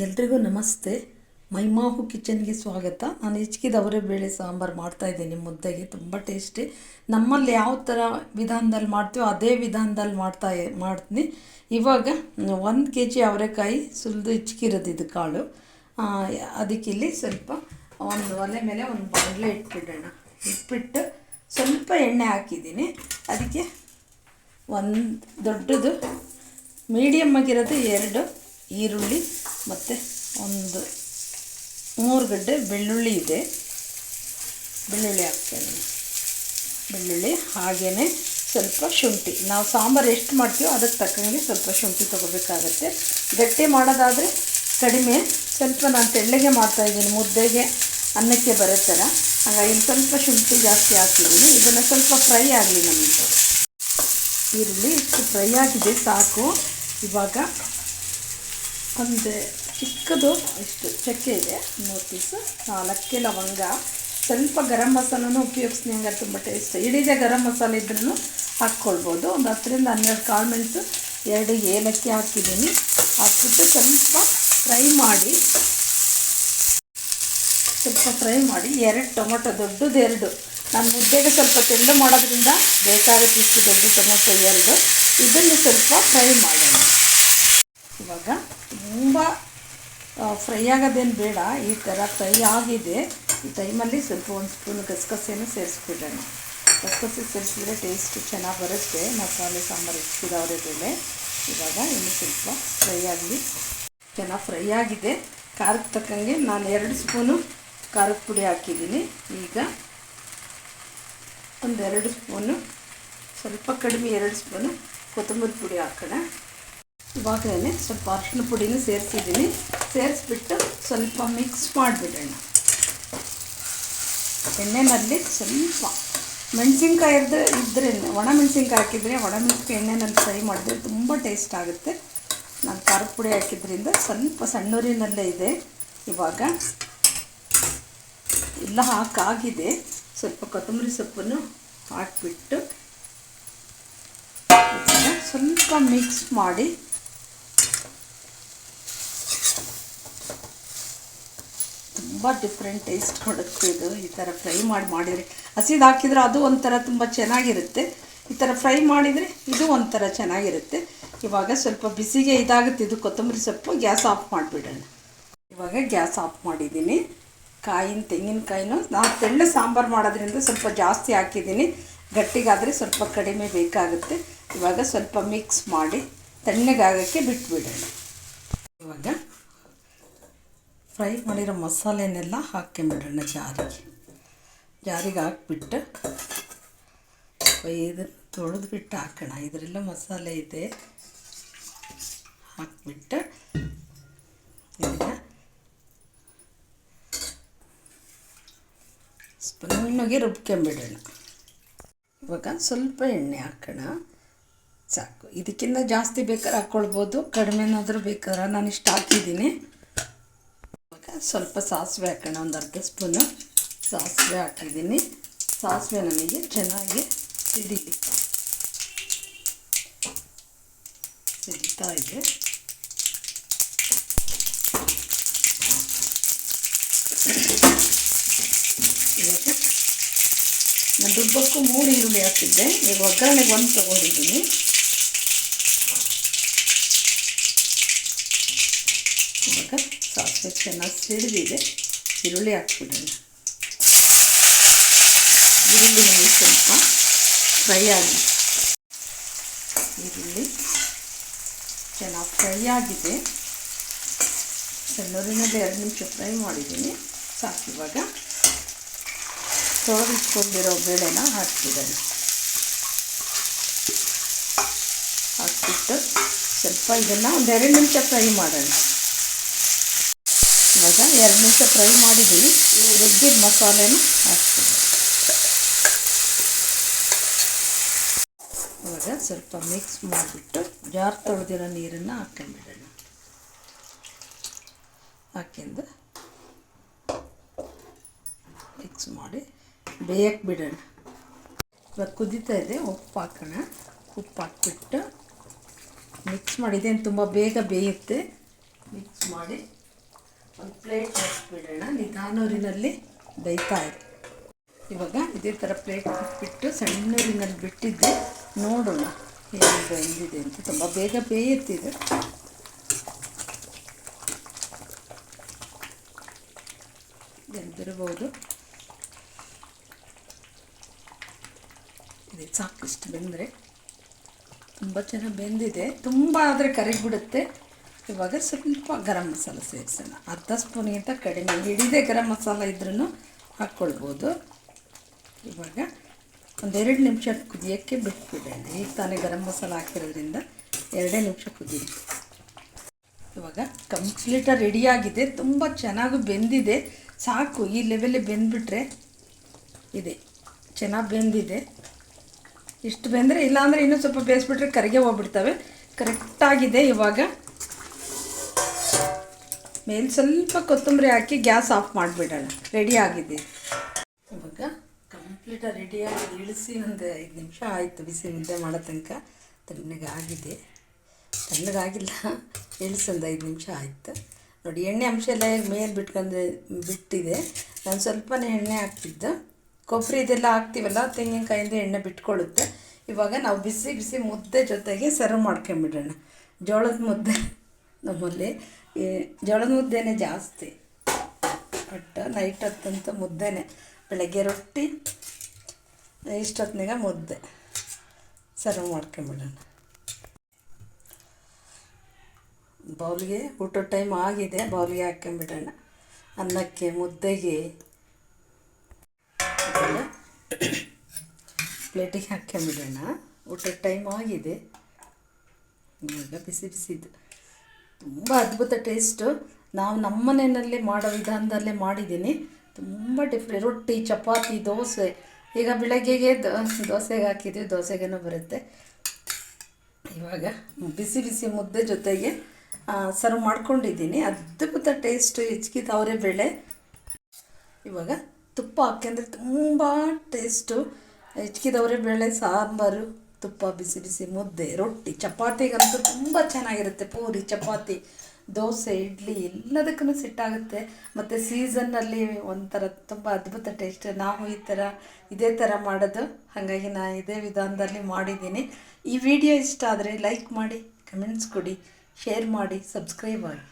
ಎಲ್ರಿಗೂ ನಮಸ್ತೆ. ಮೈಮಾಹು ಕಿಚನ್ಗೆ ಸ್ವಾಗತ. ನಾನು ಹಿಚ್ಕಿದವರೇ ಬೇಳೆ ಸಾಂಬಾರು ಮಾಡ್ತಾಯಿದ್ದೀನಿ ಮುದ್ದೆಗೆ ತುಂಬ ಟೇಸ್ಟಿ. ನಮ್ಮಲ್ಲಿ ಯಾವ ಥರ ವಿಧಾನದಲ್ಲಿ ಮಾಡ್ತೀವೋ ಅದೇ ವಿಧಾನದಲ್ಲಿ ಮಾಡ್ತಾ ಮಾಡ್ತೀನಿ. ಇವಾಗ ಒಂದು ಕೆ ಜಿ ಅವರೆಕಾಯಿ ಸುಲಿದು ಹಿಚ್ಕಿರೋದು ಇದು ಕಾಳು. ಅದಕ್ಕೆ ಅದಕ್ಕಿಲ್ಲಿ ಸ್ವಲ್ಪ ಒಂದು ಒಲೆ ಮೇಲೆ ಒಂದು ಬಾಣಲೆ ಇಟ್ಬಿಡೋಣ. ಇಟ್ಬಿಟ್ಟು ಸ್ವಲ್ಪ ಎಣ್ಣೆ ಹಾಕಿದ್ದೀನಿ. ಅದಕ್ಕೆ ಒಂದು ದೊಡ್ಡದು, ಮೀಡಿಯಮ್ ಆಗಿರೋದು ಎರಡು ಈರುಳ್ಳಿ ಮತ್ತು ಒಂದು ಮೂರು ಗಡ್ಡೆ ಬೆಳ್ಳುಳ್ಳಿ ಇದೆ. ಬೆಳ್ಳುಳ್ಳಿ ಹಾಕ್ತೇನೆ ಬೆಳ್ಳುಳ್ಳಿ ಹಾಗೆಯೇ ಸ್ವಲ್ಪ ಶುಂಠಿ. ನಾವು ಸಾಂಬಾರು ಎಷ್ಟು ಮಾಡ್ತೀವೋ ಅದಕ್ಕೆ ತಕ್ಕಂಗೆ ಸ್ವಲ್ಪ ಶುಂಠಿ ತೊಗೋಬೇಕಾಗತ್ತೆ. ಗಟ್ಟಿ ಮಾಡೋದಾದರೆ ಕಡಿಮೆ. ಸ್ವಲ್ಪ ನಾನು ತೆಳ್ಳಗೆ ಮಾಡ್ತಾಯಿದ್ದೀನಿ ಮುದ್ದೆಗೆ ಅನ್ನಕ್ಕೆ ಬರೋ ಥರ. ಹಾಗಾಗಿ ಸ್ವಲ್ಪ ಶುಂಠಿ ಜಾಸ್ತಿ ಹಾಕಿದ್ದೀನಿ ಇದನ್ನು ಸ್ವಲ್ಪ ಫ್ರೈ ಆಗಲಿ ನಮಗೆ. ಈರುಳ್ಳಿ ಇಷ್ಟು ಫ್ರೈ ಆಗಿದೆ ಸಾಕು. ಇವಾಗ ಒಂದು ಚಿಕ್ಕದು ಇಷ್ಟು ಚಕ್ಕೆ ಇದೆ, ಮೂರು ಪೀಸು, ನಾಲ್ಕೆ ಲವಂಗ. ಸ್ವಲ್ಪ ಗರಂ ಮಸಾಲನೂ ಉಪಯೋಗಿಸ್ತೀನಿ ಹಂಗಾರೆ ತುಂಬ ಟೇಸ್ಟ್ ಇಡೀದೇ ಗರಂ ಮಸಾಲೆ ಇದ್ರೂ ಹಾಕ್ಕೊಳ್ಬೋದು. ಒಂದು ಹತ್ತರಿಂದ ಹನ್ನೆರಡು ಕಾಳು ಮೆಣಸು, ಎರಡು ಏಲಕ್ಕಿ ಹಾಕಿದ್ದೀನಿ. ಹಾಕ್ಬಿಟ್ಟು ಸ್ವಲ್ಪ ಫ್ರೈ ಮಾಡಿ, ಸ್ವಲ್ಪ ಫ್ರೈ ಮಾಡಿ, ಎರಡು ಟೊಮೊಟೊ, ದೊಡ್ಡದು ಎರಡು. ನಾನು ಮುದ್ದೆಗೆ ಸ್ವಲ್ಪ ತೆಳ್ಳು ಮಾಡೋದ್ರಿಂದ ಬೇಕಾಗುತ್ತೆ ಇಷ್ಟು ದೊಡ್ಡ ಟೊಮೊಟೊ ಎರಡು. ಇದನ್ನು ಸ್ವಲ್ಪ ಫ್ರೈ ಮಾಡೋಣ. ಇವಾಗ ತುಂಬ ಫ್ರೈ ಆಗೋದೇನು ಬೇಡ, ಈ ಥರ ಫ್ರೈ ಆಗಿದೆ. ಈ ಟೈಮಲ್ಲಿ ಸ್ವಲ್ಪ ಒಂದು ಸ್ಪೂನ್ ಗಸಗಸೆನೂ ಸೇರಿಸ್ಬಿಡೋಣ. ಗಸಗಸೆ ಸೇರಿಸಿದ್ರೆ ಟೇಸ್ಟ್ ಚೆನ್ನಾಗಿ ಬರುತ್ತೆ. ಮಸಾಲೆ, ಸಾಂಬಾರು ಇಕ್ಕಿದವ್ರೆ ಬೇಳೆ ಇವಾಗ ಇನ್ನು ಸ್ವಲ್ಪ ಫ್ರೈ ಆಗಲಿ. ಚೆನ್ನಾಗಿ ಫ್ರೈ ಆಗಿದೆ. ಖಾರಕ್ಕೆ ತಕ್ಕಂಗೆ ನಾನು ಎರಡು ಸ್ಪೂನು ಖಾರದ ಪುಡಿ ಹಾಕಿದ್ದೀನಿ. ಈಗ ಒಂದೆರಡು ಸ್ಪೂನು ಸ್ವಲ್ಪ ಕಡಿಮೆ ಎರಡು ಸ್ಪೂನು ಕೊತ್ತಂಬರಿ ಪುಡಿ ಹಾಕೋಣ. ಇವಾಗಲೇ ಸ್ವಲ್ಪ ಅರಿಶಿನ ಪುಡಿನೂ ಸೇರಿಸಿದ್ದೀನಿ. ಸೇರಿಸ್ಬಿಟ್ಟು ಸ್ವಲ್ಪ ಮಿಕ್ಸ್ ಮಾಡಿಬಿಡೋಣ. ಎಣ್ಣೆನಲ್ಲಿ ಸ್ವಲ್ಪ ಮೆಣಸಿನ್ಕಾಯಿ ಇದ್ದರೆ ಇದ್ದರೆ ಒಣ ಮೆಣಸಿನ್ಕಾಯಿ ಹಾಕಿದರೆ ಒಣ ಮೆಣಸಿನ್ಕಾಯಿ ಎಣ್ಣೆನಲ್ಲಿ ಫ್ರೈ ಮಾಡಿದ್ರೆ ತುಂಬ ಟೇಸ್ಟ್ ಆಗುತ್ತೆ. ನಾನು ಖಾರದ ಪುಡಿ ಹಾಕಿದ್ರಿಂದ ಸ್ವಲ್ಪ ಸಣ್ಣೂರಿನಲ್ಲೇ ಇದೆ ಇವಾಗ. ಎಲ್ಲ ಹಾಕಾಗಿದೆ. ಸ್ವಲ್ಪ ಕೊತ್ತಂಬರಿ ಸೊಪ್ಪನ್ನು ಹಾಕಿಬಿಟ್ಟು ಸ್ವಲ್ಪ ಮಿಕ್ಸ್ ಮಾಡಿ ತುಂಬ ಡಿಫ್ರೆಂಟ್ ಟೇಸ್ಟ್ ಕೊಡುತ್ತೆ ಇದು. ಈ ಥರ ಫ್ರೈ ಮಾಡಿ ಮಾಡಿದರೆ. ಹಸಿದು ಹಾಕಿದರೆ ಅದು ಒಂಥರ ತುಂಬ ಚೆನ್ನಾಗಿರುತ್ತೆ. ಈ ಥರ ಫ್ರೈ ಮಾಡಿದರೆ ಇದು ಒಂಥರ ಚೆನ್ನಾಗಿರುತ್ತೆ. ಇವಾಗ ಸ್ವಲ್ಪ ಬಿಸಿಗೆ ಇದಾಗುತ್ತೆ ಇದು ಕೊತ್ತಂಬರಿ ಸೊಪ್ಪು, ಗ್ಯಾಸ್ ಆಫ್ ಮಾಡಿಬಿಡೋಣ. ಇವಾಗ ಗ್ಯಾಸ್ ಆಫ್ ಮಾಡಿದ್ದೀನಿ. ಕಾಯಿನ, ತೆಂಗಿನಕಾಯಿನೂ ನಾವು ತೆಳ್ಳ ಸಾಂಬಾರು ಮಾಡೋದ್ರಿಂದ ಸ್ವಲ್ಪ ಜಾಸ್ತಿ ಹಾಕಿದ್ದೀನಿ. ಗಟ್ಟಿಗಾದರೆ ಸ್ವಲ್ಪ ಕಡಿಮೆ ಬೇಕಾಗುತ್ತೆ. ಇವಾಗ ಸ್ವಲ್ಪ ಮಿಕ್ಸ್ ಮಾಡಿ ತಣ್ಣಗಾಗಕ್ಕೆ ಬಿಟ್ಬಿಡೋಣ. ಇವಾಗ ಫ್ರೈ ಮಾಡಿರೋ ಮಸಾಲೆನೆಲ್ಲ ಹಾಕ್ಕೊಂಬಿಡೋಣ ಜಾರಿಗೆ. ಜಾರಿಗೆ ಹಾಕ್ಬಿಟ್ಟು ಇದು ತೊಳೆದ್ಬಿಟ್ಟು ಹಾಕೋಣ. ಇದರೆಲ್ಲ ಮಸಾಲೆ ಇದೆ. ಹಾಕ್ಬಿಟ್ಟು ಇದನ್ನು ಸ್ಪೂನಿಗೆ ರುಬ್ಕೊಂಬಿಡೋಣ. ಇವಾಗ ಸ್ವಲ್ಪ ಎಣ್ಣೆ ಹಾಕೋಣ. ಸಾಕು. ಇದಕ್ಕಿಂತ ಜಾಸ್ತಿ ಬೇಕಾದ್ರೆ ಹಾಕ್ಕೊಳ್ಬೋದು. ಕಡಿಮೆನಾದರೂ ಬೇಕಾದ್ರೆ. ನಾನು ಇಷ್ಟು ಹಾಕಿದ್ದೀನಿ. ಸ್ವಲ್ಪ ಸಾಸಿವೆ ಹಾಕೋಣ, ಒಂದು ಅರ್ಧ ಸ್ಪೂನು ಸಾಸಿವೆ ಹಾಕಿದ್ದೀನಿ. ಸಾಸಿವೆ ನನಗೆ ಚೆನ್ನಾಗಿ ಸಿಡಿಲಿ ಸಿಡಿತಾ ಇದೆ. ಇವಾಗ ನಾನು ದುಬ್ಬಕ್ಕೂ ಮೂರು ಈರುಳ್ಳಿ ಹಾಕಿದ್ದೆ. ಈಗ ಒಗ್ಗರಣೆಗೆ ಒಂದು ತೊಗೊಂಡಿದ್ದೀನಿ. ಇವಾಗ ಸಾಸಿವೆ ಚೆನ್ನಾಗಿ ಸಿಡಿದಿದೆ, ಈರುಳ್ಳಿ ಹಾಕ್ಬಿಡೋಣ. ಈರುಳ್ಳಿ ಸ್ವಲ್ಪ ಫ್ರೈ ಆಗಿ ಈರುಳ್ಳಿ ಚೆನ್ನಾಗಿ ಫ್ರೈ ಆಗಿದೆ. ಸಣ್ಣೂರಿನಲ್ಲಿ ಎರಡು ನಿಮಿಷ ಫ್ರೈ ಮಾಡಿದ್ದೀನಿ. ಸಾಕು ಇವಾಗ ಬೇಳೆನ ಹಾಕ್ತಿದ್ದಾನೆ ಹಾಕ್ಬಿಟ್ಟು ಸ್ವಲ್ಪ ಇದನ್ನು ಎರಡು ನಿಮಿಷ ಫ್ರೈ ಮಾಡೋಣ. ಇವಾಗ ಎರಡು ನಿಮಿಷ ಫ್ರೈ ಮಾಡಿದ್ದೀನಿ. ರುಬ್ಬಿದ ಮಸಾಲೆನ ಹಾಕ್ತೀನಿ. ಇವಾಗ ಸ್ವಲ್ಪ ಮಿಕ್ಸ್ ಮಾಡಿಬಿಟ್ಟು ಜಾರ್ ತೊಳೆದಿರೋ ನೀರನ್ನು ಹಾಕ್ಕೊಂಡ್ಬಿಡೋಣ. ಹಾಕ್ಕೊಂಡು ಮಿಕ್ಸ್ ಮಾಡಿ ಬೇಯಕ್ಕೆ ಬಿಡೋಣ ಇವಾಗ ಕುದೀತಾ ಇದೆ, ಉಪ್ಪು ಹಾಕೋಣ. ಉಪ್ಪು ಹಾಕ್ಬಿಟ್ಟು ಮಿಕ್ಸ್ ಮಾಡಿದ್ದೇನು ತುಂಬ ಬೇಗ ಬೇಯುತ್ತೆ? ಮಿಕ್ಸ್ ಮಾಡಿ ಒಂದು ಪ್ಲೇಟ್ ಹಾಕ್ಬಿಡೋಣ. ನಿಧಾನೂರಿನಲ್ಲಿ ಬೇಯ್ತಾ ಇದೆ ಇವಾಗ ಇದೇ ಥರ ಪ್ಲೇಟ್ ಹಾಕ್ಬಿಟ್ಟು ಸಣ್ಣೂರಿನಲ್ಲಿ ಬಿಟ್ಟಿದ್ದೆ. ನೋಡೋಣ ಹೇಗೆ ಬೆಂದಿದೆ ಅಂತ. ತುಂಬ ಬೇಗ ಬೇಯುತ್ತಿದೆ. ಬೆಂದಿರಬಹುದು ಇದೆ ಸಾಕಿಷ್ಟು ಬೆಂದರೆ ತುಂಬ ಚೆನ್ನಾಗಿ ಬೆಂದಿದೆ. ತುಂಬ ಆದರೆ ಕರಗಿಬಿಡುತ್ತೆ. ಇವಾಗ ಸ್ವಲ್ಪ ಗರಂ ಮಸಾಲ ಸೇರಿಸೋಣ. ಅರ್ಧ ಸ್ಪೂನಿಗಿಂತ ಕಡಿಮೆ. ಹಿಡಿದೇ ಗರಂ ಮಸಾಲ ಇದ್ರೂ ಹಾಕ್ಕೊಳ್ಬೋದು. ಇವಾಗ ಒಂದೆರಡು ನಿಮಿಷ ಕುದಿಯೋಕ್ಕೆ ಬಿಟ್ಬಿಡೋಣ. ಈಗ ತಾನೇ ಗರಂ ಮಸಾಲ ಹಾಕಿರೋದ್ರಿಂದ ಎರಡೇ ನಿಮಿಷ ಕುದೀಲಿ ಇವಾಗ ಕಂಪ್ಲೀಟಾಗಿ ರೆಡಿಯಾಗಿದೆ. ತುಂಬ ಚೆನ್ನಾಗಿ ಬೆಂದಿದೆ. ಸಾಕು, ಈ ಲೆವೆಲ್ಲಿ ಬೆಂದ್ಬಿಟ್ರೆ ಇದೆ. ಚೆನ್ನಾಗಿ ಬೆಂದಿದೆ. ಇಷ್ಟು ಬೆಂದರೆ ಇಲ್ಲಾಂದರೆ ಇನ್ನೂ ಸ್ವಲ್ಪ ಬೇಯಿಸ್ಬಿಟ್ರೆ ಕರಿಗೆ ಹೋಗ್ಬಿಡ್ತವೆ. ಕರೆಕ್ಟಾಗಿದೆ ಇವಾಗ. ಮೇಲೆ ಸ್ವಲ್ಪ ಕೊತ್ತಂಬರಿ ಹಾಕಿ ಗ್ಯಾಸ್ ಆಫ್ ಮಾಡಿಬಿಡೋಣ. ರೆಡಿ ಆಗಿದೆ. ಇವಾಗ ಕಂಪ್ಲೀಟಾಗಿ ರೆಡಿಯಾಗಿ ಇಳಿಸಿ ಒಂದು ಐದು ನಿಮಿಷ ಆಯಿತು ಬಿಸಿ ಮುದ್ದೆ ಮಾಡೋ ತನಕ. ತಣ್ಣಗಾಗಿದೆ. ತಣ್ಣಗಾಗಿಲ್ಲ. ಇಳಿಸಿ ಒಂದು ಐದು ನಿಮಿಷ ಆಯಿತು. ನೋಡಿ, ಎಣ್ಣೆ ಅಂಶ ಎಲ್ಲ ಮೇಲೆ ಬಿಟ್ಕೊಂಡು ಬಿಟ್ಟಿದೆ. ನಾನು ಸ್ವಲ್ಪನೇ ಎಣ್ಣೆ ಹಾಕ್ತಿದ್ದು. ಕೊಬ್ಬರಿ ಇದೆಲ್ಲ ಹಾಕ್ತೀವಲ್ಲ, ತೆಂಗಿನಕಾಯಿಂದ ಎಣ್ಣೆ ಬಿಟ್ಕೊಳ್ಳುತ್ತೆ. ಇವಾಗ ನಾವು ಬಿಸಿ ಬಿಸಿ ಮುದ್ದೆ ಜೊತೆಗೆ ಸರ್ವ್ ಮಾಡ್ಕೊಂಬಿಡೋಣ. ಜೋಳದ ಮುದ್ದೆ ನಮ್ಮಲ್ಲಿ. ಜೋಳದ ಮುದ್ದೆನೇ ಜಾಸ್ತಿ. ಬಟ್ ನೈಟ್ ಹೊತ್ತಂತೂ ಮುದ್ದೆನೇ. ಬೆಳಗ್ಗೆ ರೊಟ್ಟಿ ಇಷ್ಟೊತ್ತಿನಾಗ ಮುದ್ದೆ. ಸರ್ವ್ ಮಾಡ್ಕೊಂಬಿಡೋಣ. ಬೌಲ್ಗೆ ಊಟದ ಟೈಮ್ ಆಗಿದೆ, ಬೌಲ್ಗೆ ಹಾಕ್ಕೊಂಬಿಡೋಣ ಅನ್ನಕ್ಕೆ, ಮುದ್ದೆಗೆ. ಪ್ಲೇಟಿಗೆ ಹಾಕ್ಕೊಂಬಿಡೋಣ ಊಟದ ಟೈಮ್ ಆಗಿದೆ. ಇವಾಗ ಬಿಸಿ ಬಿಸಿದು. ತುಂಬ ಅದ್ಭುತ ಟೇಸ್ಟು ನಾವು ನಮ್ಮ ಮನೆಯಲ್ಲಿ ಮಾಡೋ ವಿಧಾನದಲ್ಲೇ ಮಾಡಿದ್ದೀನಿ. ತುಂಬ ಡಿಫ್ರೆ ರೊಟ್ಟಿ, ಚಪಾತಿ, ದೋಸೆ. ಈಗ ಬೆಳಗ್ಗೆಗೆ ದೋಸೆಗೆ ಹಾಕಿದ್ವಿ ದೋಸೆಗೇನೂ ಬರುತ್ತೆ. ಇವಾಗ ಬಿಸಿ ಬಿಸಿ ಮುದ್ದೆ ಜೊತೆಗೆ ಸರ್ವ್ ಮಾಡ್ಕೊಂಡಿದ್ದೀನಿ. ಅದ್ಭುತ ಟೇಸ್ಟು ಹೆಚ್ಚಿಗೆ ಅವರೇ ಬೇಳೆ. ಇವಾಗ ತುಪ್ಪ ಹಾಕ್ಯಂದ್ರೆ ತುಂಬ ಟೇಸ್ಟು ಹೆಚ್ಚಿದವರೆ ಬೇಳೆ, ಸಾಂಬಾರು. ತುಪ್ಪ, ಬಿಸಿ ಬಿಸಿ ಮುದ್ದೆ, ರೊಟ್ಟಿ, ಚಪಾತಿಗಂತೂ ತುಂಬ ಚೆನ್ನಾಗಿರುತ್ತೆ. ಪೂರಿ, ಚಪಾತಿ, ದೋಸೆ, ಇಡ್ಲಿ ಎಲ್ಲದಕ್ಕೂ ಸಿಟ್ಟಾಗುತ್ತೆ ಮತ್ತು ಸೀಸನ್ನಲ್ಲಿ ಒಂಥರ ತುಂಬ ಅದ್ಭುತ ಟೇಸ್ಟ್ ನಾವು ಈ ಥರ ಇದೇ ಥರ ಮಾಡೋದು. ಹಾಗಾಗಿ ನಾನು ಇದೇ ವಿಧಾನದಲ್ಲಿ ಮಾಡಿದ್ದೀನಿ. ಈ ವಿಡಿಯೋ ಇಷ್ಟ ಆದರೆ ಲೈಕ್ ಮಾಡಿ ಕಮೆಂಟ್ಸ್ ಕೊಡಿ ಶೇರ್ ಮಾಡಿ ಸಬ್ಸ್ಕ್ರೈಬ್ ಆಗಿ.